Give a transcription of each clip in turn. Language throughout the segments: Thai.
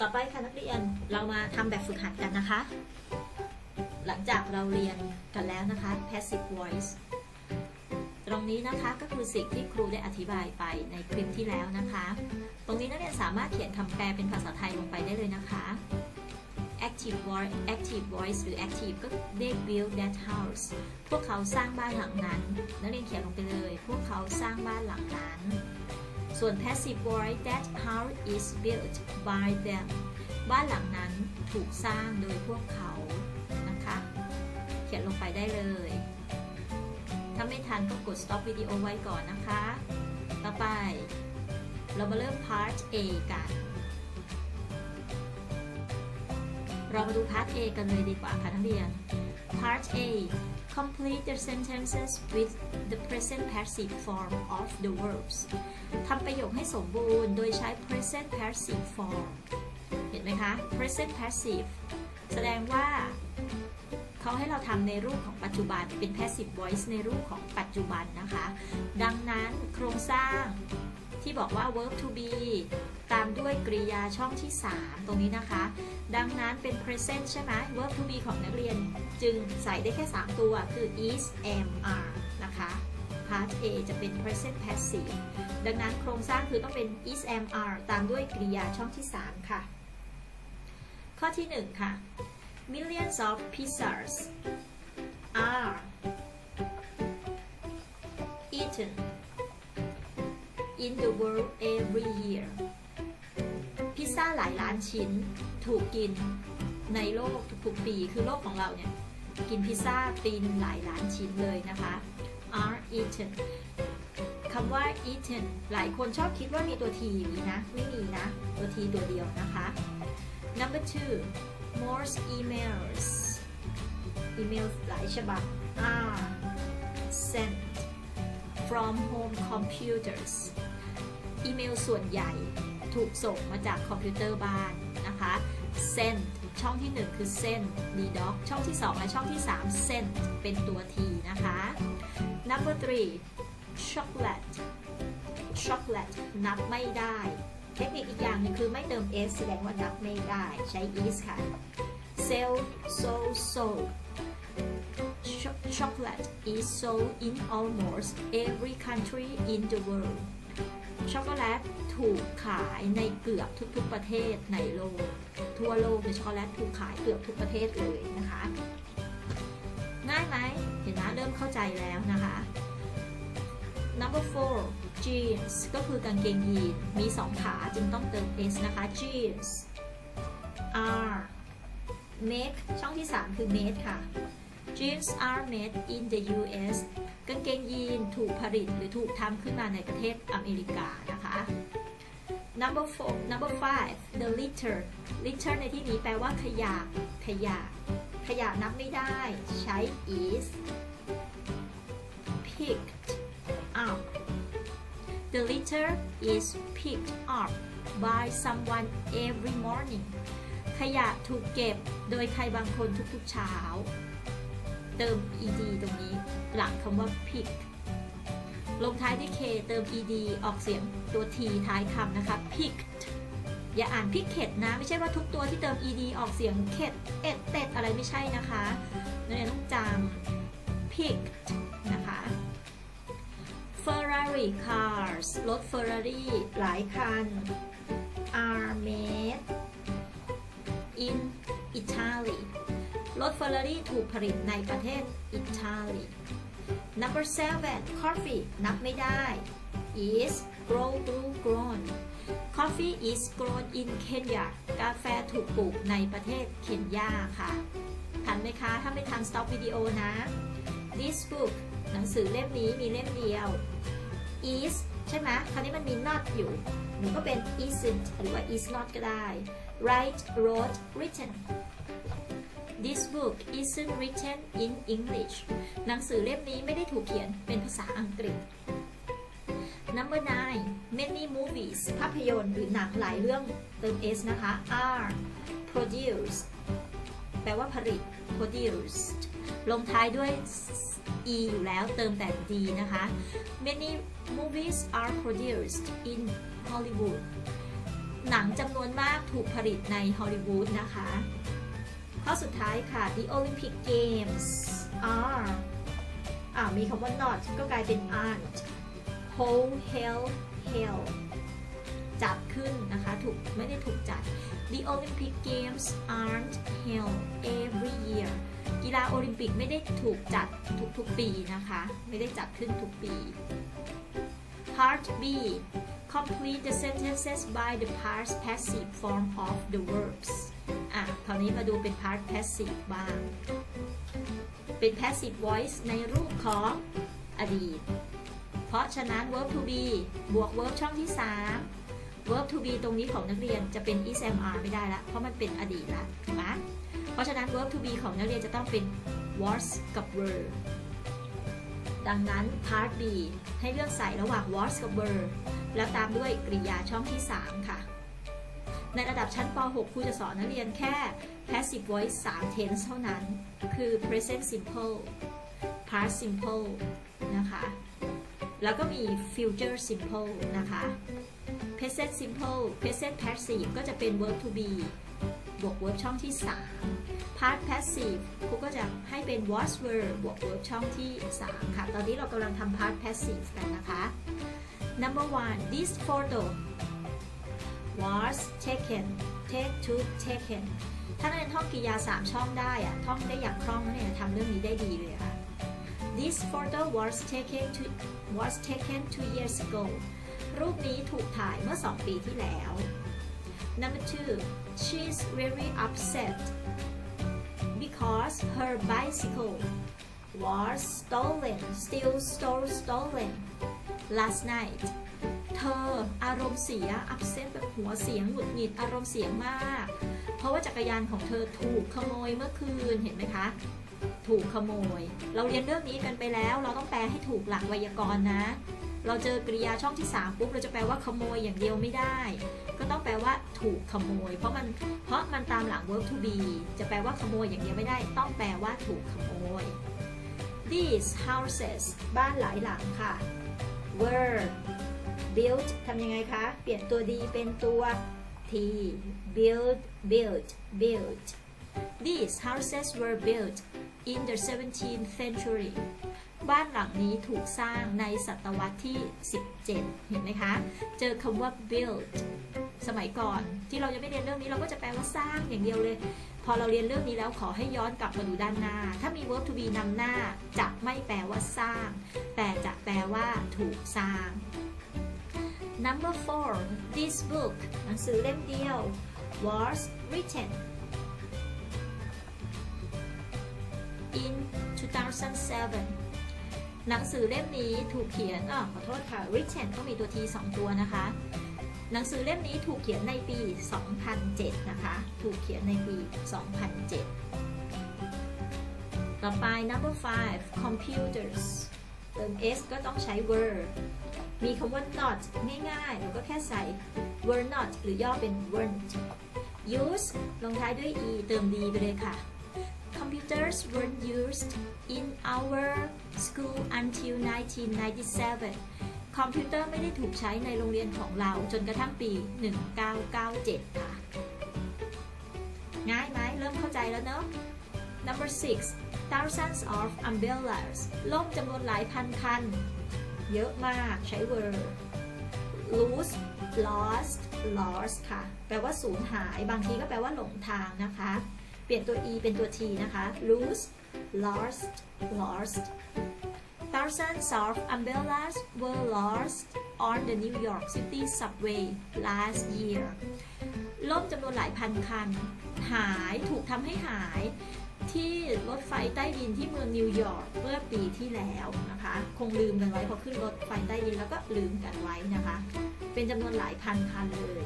ต่อไปค่ะนักเรียนเรามาทำแบบฝึกหัดกันนะคะ หลังจากเราเรียนกันแล้วนะคะ passive voice ตรงนี้นะคะก็คือสิ่งที่ครูได้อธิบายไปในคลิปที่แล้วนะคะ ตรงนี้นักเรียนสามารถเขียนคำแปลเป็นภาษาไทยลงไปได้เลยนะคะ active voice active voice หรือ active ก็ they build that house พวกเขาสร้างบ้านหลังนั้น นักเรียนเขียนลงไปเลย พวกเขาสร้างบ้านหลังนั้น ส่วน passive voice that house is built by them บ้านหลังนั้นถูกสร้างโดยพวกเขานะคะ เขียนลงไปได้เลย ถ้าไม่ทันก็กด stop วิดีโอไว้ก่อนนะคะ ต่อไป เรามาเริ่ม part A กัน เรามาดู part A กันเลยดีกว่าค่ะนักเรียน part A complete the sentences with the present passive form of the verbs ทำประโยคให้สมบูรณ์โดยใช้ present passive form เห็นไหมคะ present passive แสดงว่าเขาให้เราทำในรูปของปัจจุบันเป็น passive voice ในรูปของปัจจุบันนะคะ ดังนั้นโครงสร้าง ที่บอกว่า verb to be ตามด้วยกริยาช่องที่ 3 ตรงนี้นะคะ ดังนั้นเป็น present ใช่ไหม verb to be ของนักเรียน จึงใส่ได้แค่ 3 ตัว คือ is am are นะคะ part A จะเป็น present passive ดังนั้นโครงสร้างคือต้องเป็น is am are ตามด้วยกริยาช่องที่ 3 ค่ะ ข้อที่ 1 ค่ะ millions of pizzas are eaten in the world every year พิซซ่าหลายล้านชิ้นถูกกินในโลกทุกๆปี คือโลกของเราเนี่ยกินพิซซ่าปีนหลายล้านชิ้นเลยนะคะ are eaten คำว่า eaten หลายคนชอบคิดว่ามีตัว t มีนะ ไม่มีนะ ตัว t ตัวเดียวนะคะ number two most emails อีเมลหลายฉบับ are sent from home computers อีเมลส่วนใหญ่ถูกส่งมาจากคอมพิวเตอร์บ้านนะคะเส้นช่องที่ 1 คือเส้น dedoc ช่องที่ 2 และช่องที่ 3 เส้นเป็นตัว t นะคะ number three chocolate chocolate นับไม่ได้ เทคนิคอีกอย่างนึงคือไม่เติม s แสดงว่านับไม่ได้ใช้ is ค่ะ sell so so chocolate is sold in almost every country in the world ช็อกโกแลตถูกขายในเกือบทุกๆประเทศในโลก ทั่วโลกในยช็อกโกแลตถูกขายเกือบทุกประเทศเลยนะคะ ง่ายไหมเห็นไหมเริ่มเข้าใจแล้วนะคะ number four jeans ก็คือกางเกงยีนมีสองขาจึงต้องเติม s นะคะ jeans are make ช่องที่ 3 คือ made ค่ะ jeans are made in the US กางเกงยีนถูกผลิตหรือถูกทำขึ้นมาในประเทศอเมริกานะคะ number four number five the litter litter ในที่นี้แปลว่าขยะ ขยะ ขยะนับไม่ได้ใช้ is picked up the litter is picked up by someone every morning ขยะถูกเก็บโดยใครบางคนทุกๆเช้า เติม ed ตรงนี้ หลังคำว่า pick ลงท้ายด้วย k เติม ed ออกเสียงตัว t ท้ายคำนะคะ picked อย่าอ่าน picket นะ ไม่ใช่ว่าทุกตัวที่เติม ed ออกเสียงเข็ดเอ็ดเต็ดอะไรไม่ใช่นะคะนักเรียนต้องจำ picked นะคะ Ferrari cars รถ Ferrari หลายคัน are made in Italy รถ Ferrari ถูกผลิตในประเทศอิตาลี Number seven coffee นับไม่ได้ is grow blue grown coffee is grown in Kenya กาแฟถูกปลูกในประเทศเคนยาค่ะทันไหมคะ ถ้าไม่ทัน stop วิดีโอนะ This book หนังสือเล่มนี้มีเล่มเดียว is ใช่ไหมคราวนี้มันมี not อยู่หนูก็เป็น isn't หรือว่า is not ก็ได้ write wrote written This book isn't written in English หนังสือเล่มนี้ไม่ได้ถูกเขียนเป็นภาษาอังกฤษ Number 9 many movies ภาพยนตร์หรือหนังหลายเรื่องเติม s นะคะ are produced แปลว่าผลิต produced ลงท้ายด้วย e อยู่แล้วเติมแต่ d นะคะ many movies are produced in Hollywood หนังจำนวนมากถูกผลิตในฮอลลีวูดนะคะ ข้อสุดท้ายค่ะ The Olympic Games are อ่ามีคำว่า not ก็กลายเป็น aren't hold held held จัดขึ้นนะคะถูกไม่ได้ถูกจัด The Olympic Games aren't held every year กีฬาโอลิมปิกไม่ได้ถูกจัดทุกๆปีนะคะ ไม่ได้จัดขึ้นทุกปี Part B complete the sentences by the past passive form of the verbs อะคราวนี้มาดูเป็น part passive บ้าง เป็น passive voice ในรูปของอดีต เพราะฉะนั้น verb to be บวก verb ช่องที่ 3 verb to be ตรงนี้ของนักเรียนจะเป็น is am are ไม่ได้ละ เพราะมันเป็นอดีตละถูกไหมเพราะฉะนั้น verb to be ของนักเรียนจะต้องเป็น was กับ were ดังนั้น part B ให้เลือกใส่ระหว่าง was กับ were แล้วตามด้วยกริยาช่องที่ 3 ค่ะ ในระดับชั้นป .6 ครูจะสอนนักเรียนแค่ passive voice 3 tense เท่านั้น คือ present simple past simple นะคะ แล้วก็มี future simple นะคะ present simple present passive ก็จะเป็น verb to be บวก verb ช่องที่ 3 past passive ครูก็จะให้เป็น was were บวก verb ช่องที่ 3 ค่ะ ตอนนี้เรากำลังทำ past passive กันนะคะ number one this photo was taken take to taken ถ้านักเรียนท่องกริยา 3 ช่องได้อะท่องได้อย่างคล่องเนี่ยทำเรื่องนี้ได้ดีเลยค่ะ This photo was taken to was taken two years ago รูปนี้ถูกถ่ายเมื่อ 2 ปีที่แล้ว Number two she's very upset because her bicycle was stolen still stole stolen last night เธออารมณ์เสีย upset แบบหัวเสียงหงุดหงิดอารมณ์เสียมาก เพราะว่าจักรยานของเธอถูกขโมยเมื่อคืนเห็นไหมคะ ถูกขโมย เราเรียนเรื่องนี้กันไปแล้ว เราต้องแปลให้ถูกหลักไวยากรณ์นะ เราเจอกริยาช่องที่ 3 ปุ๊บ เราจะแปลว่าขโมยอย่างเดียวไม่ได้ ก็ต้องแปลว่าถูกขโมย เพราะมัน เพราะมันตามหลัง verb to be จะแปลว่าขโมยอย่างเดียวไม่ได้ ต้องแปลว่าถูกขโมย these houses บ้านหลายหลังค่ะ were built ทำยังไงคะ เปลี่ยนตัว d เป็นตัว t build built built these houses were built in the 17th century บ้านหลังนี้ถูกสร้างในศตวรรษที่ 17 เห็นไหมคะ เจอคำว่า built สมัยก่อนที่เรายังไม่เรียนเรื่องนี้เราก็จะแปลว่าสร้างอย่างเดียวเลย พอเราเรียนเรื่องนี้แล้วขอให้ย้อนกลับมาดูด้านหน้า ถ้ามี verb to be นำหน้า จะไม่แปลว่าสร้าง แต่จะแปลว่าถูกสร้าง Number four this book หนังสือเล่มเดียว was written 2007 หนังสือเล่มนี้ถูกเขียนอะขอโทษค่ะ written ก็มีตัว t 2 ตัวนะคะ หนังสือเล่มนี้ถูกเขียนในปี 2007 นะคะ ถูกเขียนในปี 2007 ต่อไป number five computers เติม s ก็ต้องใช้ were มีคำว่า not ง่ายๆเราก็แค่ใส่ were not หรือย่อเป็น weren't use ลงท้ายด้วย e เติม d ไปเลยค่ะ computers weren't used in our school until 1997 คอมพิวเตอร์ไม่ได้ถูกใช้ในโรงเรียนของเราจนกระทั่งปี 1997 ค่ะ ง่ายไหมเริ่มเข้าใจแล้วเนอะ number six thousands of umbrellas ล่มจำนวนหลายพันคัน เยอะมากใช้ were lose lost lost ค่ะ แปลว่าสูญหาย บางทีก็แปลว่าหลงทางนะคะ ปลี่ยนตัว e เป็นตัว t นะคะ lose lost lost thousands of umbrellas were lost on the New York City subway last year ล่มจำนวนหลายพันคัน หายถูกทำให้หายที่รถไฟใต้ดินที่เมืองนิวยอร์กเมื่อปีที่แล้วนะคะ คงลืมกันไว้พอขึ้นรถไฟใต้ดินแล้วก็ลืมกันไว้นะคะ เป็นจำนวนหลายพันคันเลย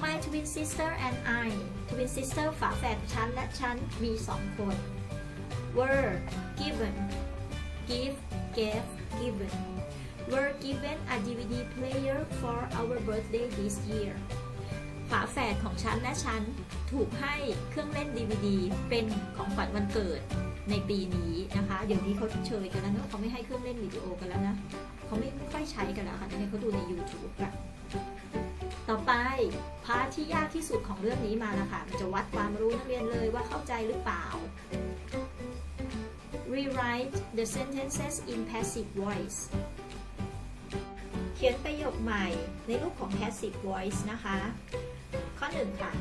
My twin sister and I twin sister ฝาแฝดฉันและฉันมีสองคน were given give gave given were given a DVD player for our birthday this year ฝาแฝดของฉันและฉันถูกให้เครื่องเล่น DVD เป็นของขวัญวันเกิดในปีนี้นะคะ เดี๋ยวนี้เขาเชยกันแล้วเนอะเขาไม่ให้เครื่องเล่นวิดีโอกันแล้วนะ เขาไม่ค่อยใช้กันแล้วค่ะตอนนี้เขาดูใน YouTube อะ ต่อไปพาร์ทที่ยากที่สุดของเรื่องนี้มาแล้วค่ะมันจะวัดความรู้นักเรียนเลยว่าเข้าใจหรือเปล่า rewrite the sentences in passive voice เขียนประโยคใหม่ในรูปของ passive voice นะคะ ข้อหนึ่งค่ะ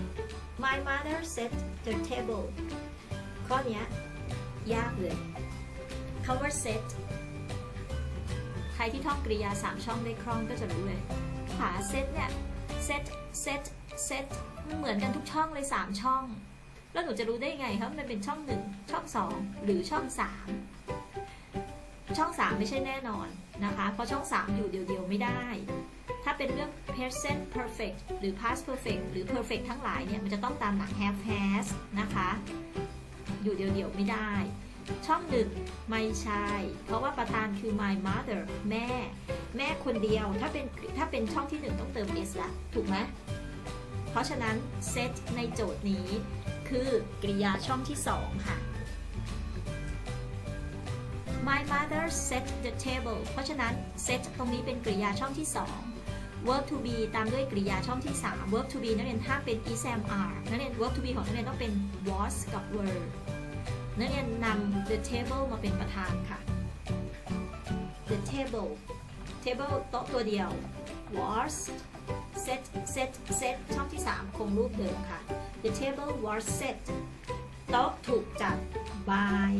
My mother set the table ข้อนี้ยยากเลยคำว่า set ใครที่ท่องกริยา 3 ช่องได้คล่องก็จะรู้เลยขา set เนี่ย set set set มันเหมือนกันทุกช่องเลย 3 ช่อง แล้วหนูจะรู้ได้ไงครับมันเป็นช่อง 1 ช่อง 2 หรือช่อง 3 ช่อง 3 ไม่ใช่แน่นอนนะคะ เพราะช่อง 3 อยู่เดียวๆไม่ได้ ถ้าเป็นเรื่อง present perfect หรือ past perfect หรือ perfect ทั้งหลายเนี่ย มันจะต้องตามหลัง have has นะคะ อยู่เดียวๆไม่ได้ ช่องหนึ่งไม่ใช่ เพราะว่าประธานคือ my mother แม่ แม่คนเดียวถ้าเป็นถ้าเป็นช่องที่หนึ่งต้องเติม s ละถูกไหมเพราะฉะนั้น set ในโจทย์นี้คือกริยาช่องที่สองค่ะ My mother set the table เพราะฉะนั้น set ตรงนี้เป็นกริยาช่องที่ 2 verb to be ตามด้วยกริยาช่องที่ 3 verb to be นักเรียนถ้าเป็น is am are นักเรียน verb to be ของนักเรียนต้องเป็น was กับ were นักเรียนนำ the table มาเป็นประธานค่ะ the table table โต๊ะตัวเดียว was set set set ช่องที่ 3 คงรูปเดิมค่ะ the table was set โต๊ะถูกจัด by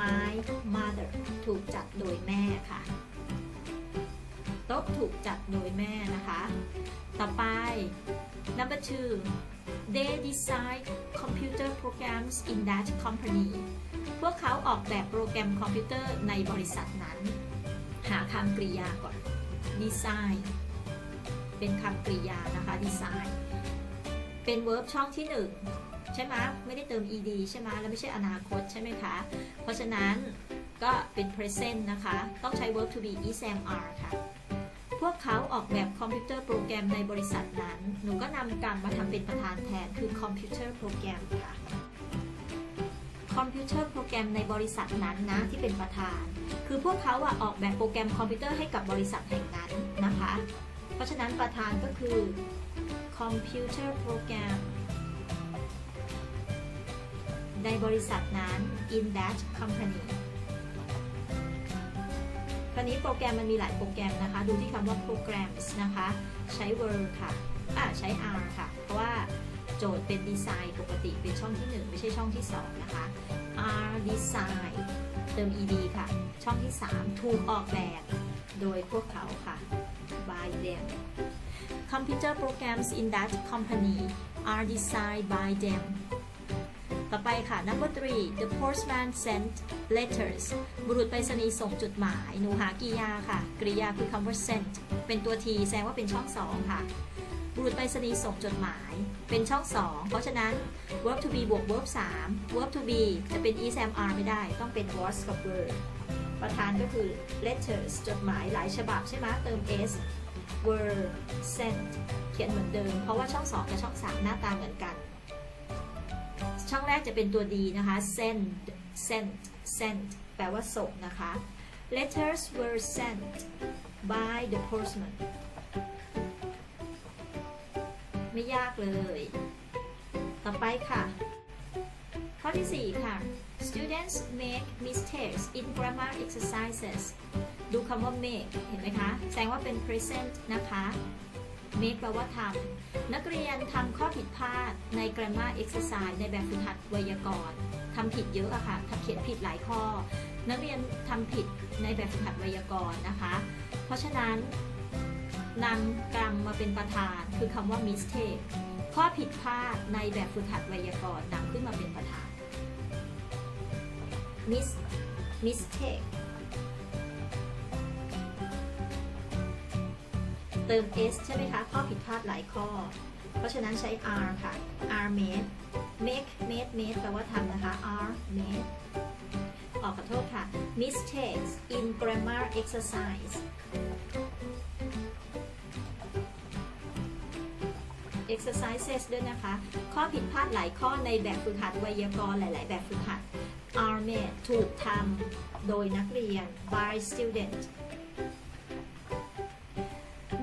my mother ถูกจัดโดยแม่ค่ะ โต๊ะถูกจัดโดยแม่นะคะ ต่อไป number two they design computer programs in that company พวกเขาออกแบบโปรแกรมคอมพิวเตอร์ในบริษัทนั้น หาคำกริยาก่อน design เป็นคำกริยานะคะ design เป็น verb ช่องที่ 1 ใช่ไหมไม่ได้เติม ed ใช่ไหมแล้วไม่ใช่อนาคตใช่ไหมคะ เพราะฉะนั้นก็เป็น present นะคะ ต้องใช้ verb to be is am are ค่ะ พวกเขาออกแบบคอมพิวเตอร์โปรแกรมในบริษัทนั้น หนูก็นำการมาทำเป็นประธานแทนคือคอมพิวเตอร์โปรแกรมค่ะ คอมพิวเตอร์โปรแกรมในบริษัทนั้นนะที่เป็นประธาน คือพวกเขาอะออกแบบโปรแกรมคอมพิวเตอร์ให้กับบริษัทแห่งนั้นนะคะ เพราะฉะนั้นประธานก็คือคอมพิวเตอร์โปรแกรมในบริษัทนั้น in that company คราวนี้โปรแกรมมันมีหลายโปรแกรมนะคะ ดูที่คำว่า programs นะคะ ใช้ word ค่ะ อ่าใช้ r ค่ะ เพราะว่า โจทย์เป็นดีไซน์ปกติเป็นช่องที่ 1 ไม่ใช่ช่องที่ 2 นะคะ R design เติม ed ค่ะ ช่องที่ 3 ถูกออกแบบ โดยพวกเขาค่ะ by them computer programs in that company are designed by them ต่อไปค่ะ number three the postman sent letters บุรุษไปรษณีย์ส่งจดหมาย หนูหากริยาค่ะ กริยาคือคำว่า sent เป็นตัว t แสดงว่าเป็นช่องสองค่ะ บุรุษไปรษณีย์ส่งจดหมาย เป็นช่องสองเพราะฉะนั้น verb to be บวก verb 3 verb to be จะเป็น is am are ไม่ได้ ต้องเป็น was กับ were ประธานก็คือ letters จดหมายหลายฉบับใช่ไหมเติม s were sent เขียนเหมือนเดิม เพราะว่าช่อง 2 กับช่อง 3 หน้าตาเหมือนกัน ช่องแรกจะเป็นตัวดีนะคะ send sent sent แปลว่าส่งนะคะ letters were sent by the postman ไม่ยากเลย ต่อไปค่ะ ข้อที่ 4 ค่ะ students make mistakes in grammar exercises ดูคำว่า make เห็นไหมคะ แสดงว่าเป็น present นะคะ make แปลว่าทำ นักเรียนทำข้อผิดพลาดใน grammar exercise ในแบบฝึกหัดไวยากรณ์ทำผิดเยอะอะค่ะทำเขียนผิดหลายข้อ นักเรียนทำผิดในแบบฝึกหัดไวยากรณ์นะคะ เพราะฉะนั้น นำกรรมมาเป็นประธาน คือคำว่า mistake ข้อผิดพลาดในแบบฝึกหัดไวยากรณ์นำขึ้นมาเป็นประธาน mis mistake เติม s ใช่ไหมคะ ข้อผิดพลาดหลายข้อ เพราะฉะนั้นใช้ r ค่ะ r made make made made แปลว่าทำนะคะ r made ออกขอโทษค่ะ mistakes in grammar exercise exercises ด้วยนะคะ ข้อผิดพลาดหลายข้อในแบบฝึกหัดไวยากรณ์หลาย ๆ แบบฝึกหัด are made ถูกทำโดยนักเรียน by student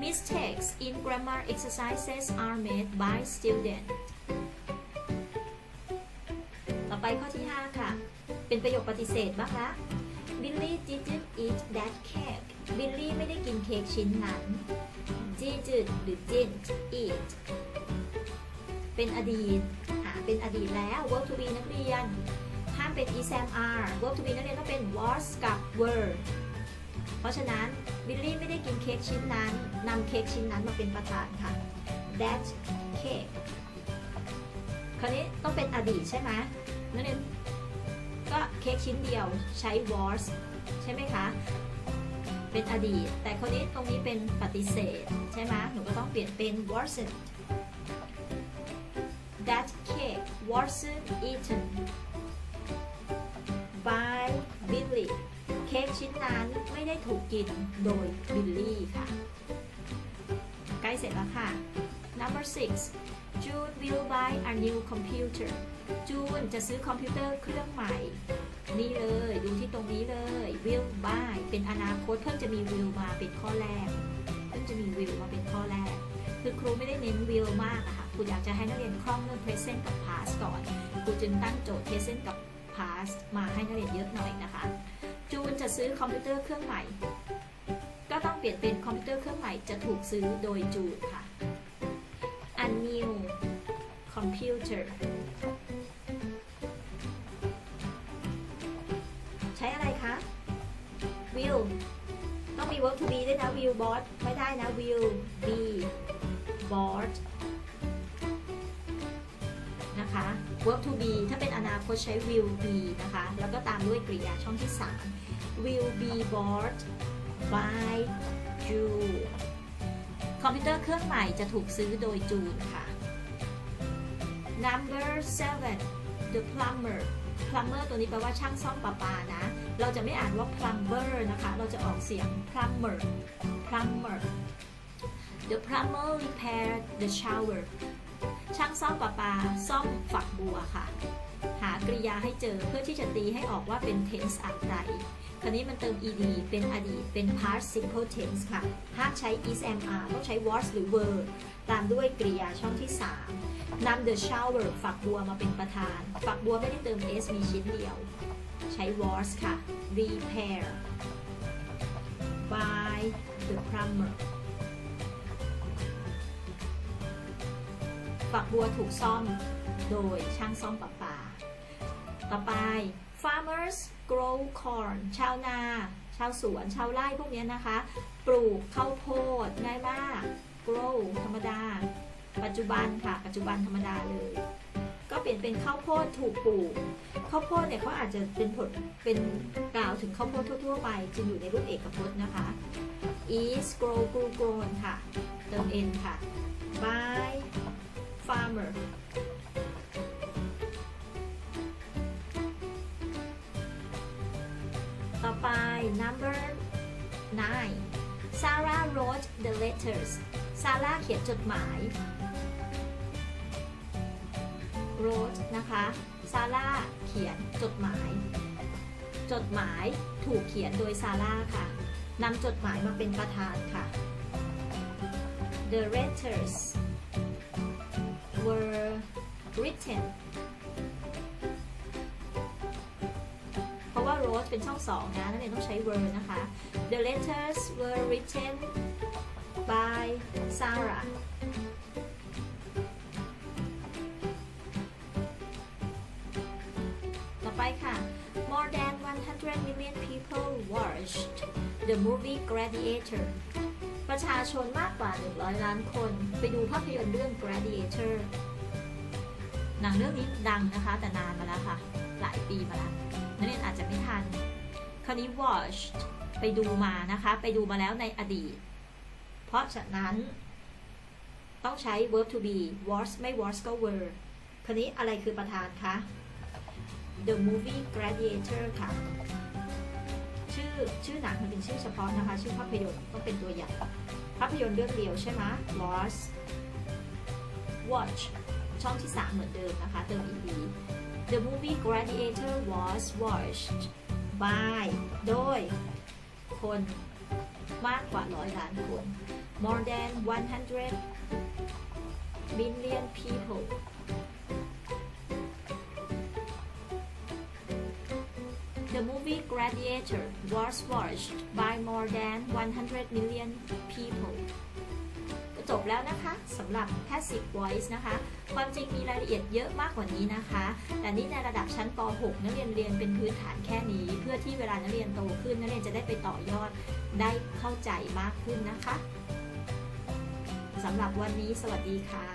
mistakes in grammar exercises are made by student ต่อไปข้อที่ 5 ค่ะ เป็นประโยคปฏิเสธบ้างละ Billy didn't eat that cake Billy ไม่ได้กินเค้กชิ้นนั้น didn't หรือ didn't eat เป็นอดีตหาเป็นอดีตแล้ว verb to be นักเรียน ห้ามเป็น is am are verb to be นักเรียนต้องเป็น was กับ were เพราะฉะนั้น Billy ไม่ได้กินเค้กชิ้นนั้นนำเค้กชิ้นนั้นมาเป็นประธานค่ะ that cake คราวนี้ต้องเป็นอดีตใช่ไหมนักเรียนก็เค้กชิ้นเดียวใช้ was ใช่ไหมคะ เป็นอดีต แต่คราวนี้ตรงนี้เป็นปฏิเสธ ใช่ไหมหนูก็ต้องเปลี่ยนเป็น wasn't that cake wasn't eaten by Billy เค้กชิ้นนั้นไม่ได้ถูกกินโดยบิลลี่ค่ะ ใกล้เสร็จแล้วค่ะ number six June will buy a new computer June จะซื้อคอมพิวเตอร์เครื่องใหม่ นี่เลย ดูที่ตรงนี้เลย will buy เป็นอนาคตเพิ่งจะมี will มาเป็นข้อแรก เพิ่งจะมี will มาเป็นข้อแรก คือครูไม่ได้เน้น will มากอะค่ะ ครูอยากจะให้นักเรียนคล่องเรื่อง present กับ past ก่อนครูจึงตั้งโจทย์ present กับ past มาให้นักเรียนเยอะหน่อยนะคะ จูนจะซื้อคอมพิวเตอร์เครื่องใหม่ ก็ต้องเปลี่ยนเป็นคอมพิวเตอร์เครื่องใหม่จะถูกซื้อโดยจูนค่ะ a new computer ใช้อะไรคะ will ต้องมี verb to be ด้วยนะ will bought ไม่ได้นะ will verb to be ถ้าเป็นอนาคตใช้ will be นะคะ แล้วก็ตามด้วยกริยาช่องที่ 3 will be bought by you คอมพิวเตอร์เครื่องใหม่จะถูกซื้อโดยจูนค่ะ number 7 the plumber plumber ตัวนี้แปลว่าช่างซ่อมประปานะ เราจะไม่อ่านว่า plumber นะคะ เราจะออกเสียง plumber plumber the plumber repaired the shower ช่างซ่อมประปาซ่อมฝักบัวค่ะ หากริยาให้เจอเพื่อที่จะตีให้ออกว่าเป็น tense อะไรคราวนี้มันเติม ed เป็นอดีตเป็น past simple tense ค่ะ ห้ามใช้ is am are ต้องใช้ was หรือ were ตามด้วยกริยาช่องที่ 3นำ the shower ฝักบัวมาเป็นประธาน ฝักบัวไม่ได้เติม s มีชิ้นเดียว ใช้ was ค่ะ repair by the plumber ฝักบัวถูกซ่อมโดยช่างซ่อมประปา ต่อไป farmers grow corn ชาวนา ชาวสวน ชาวไร่พวกนี้นะคะ ปลูกข้าวโพดง่ายมาก grow ธรรมดา ปัจจุบันค่ะ ปัจจุบันธรรมดาเลย ก็เปลี่ยนเป็นข้าวโพดถูกปลูก ข้าวโพดเนี่ยเขาอาจจะเป็นผล เป็นกล่าวถึงข้าวโพดทั่ว ๆ ไป จึงอยู่ในรูปเอกพจน์นะคะ is grow grew grown ค่ะ เติม n ค่ะ by farmer ต่อไป number nine Sarah wrote the letters Sarah เขียนจดหมาย wrote นะคะ Sarah เขียนจดหมาย จดหมายถูกเขียนโดย Sarah ค่ะนำจดหมายมาเป็นประธานค่ะ The letters were written เพราะว่า wrote เป็นช่องสองนะนักเรียนต้องใช้ were นะคะ The letters were written by Sarah ต่อไปค่ะ More than 100 million people watched the movie Gladiator ประชาชนมากกว่า 100 ล้านคน ไปดูภาพยนตร์เรื่อง Gladiator หนังเรื่องนี้ดังนะคะ แต่นานมาแล้วค่ะ หลายปีมาแล้วนักเรียนอาจจะไม่ทันคราวนี้ watched ไปดูมานะคะ ไปดูมาแล้วในอดีต เพราะฉะนั้นต้องใช้ verb to be was ไม่ was ก็ were คราวนี้อะไรคือประธานคะ The movie Gladiator ค่ะ ชื่อชื่อหนังมันเป็นชื่อเฉพาะนะคะ ชื่อภาพยนตร์ต้องเป็นตัวใหญ่ภาพยนตร์เรื่องเดียวใช่ไหม was watch ช่องที่ 3 เหมือนเดิมนะคะ เติม ed The movie Gladiator was watched by โดยคนมากกว่าร้อยล้านคน more than 100 million people Gladiator was watched by more than 100 million people ก็จบแล้วนะคะสำหรับ passive voice นะคะ ความจริงมีรายละเอียดเยอะมากกว่านี้นะคะ แต่นี่ในระดับชั้นป .6 นักเรียนเรียนเป็นพื้นฐานแค่นี้ เพื่อที่เวลานักเรียนโตขึ้นนักเรียนจะได้ไปต่อยอดได้เข้าใจมากขึ้นนะคะสำหรับวันนี้สวัสดีค่ะ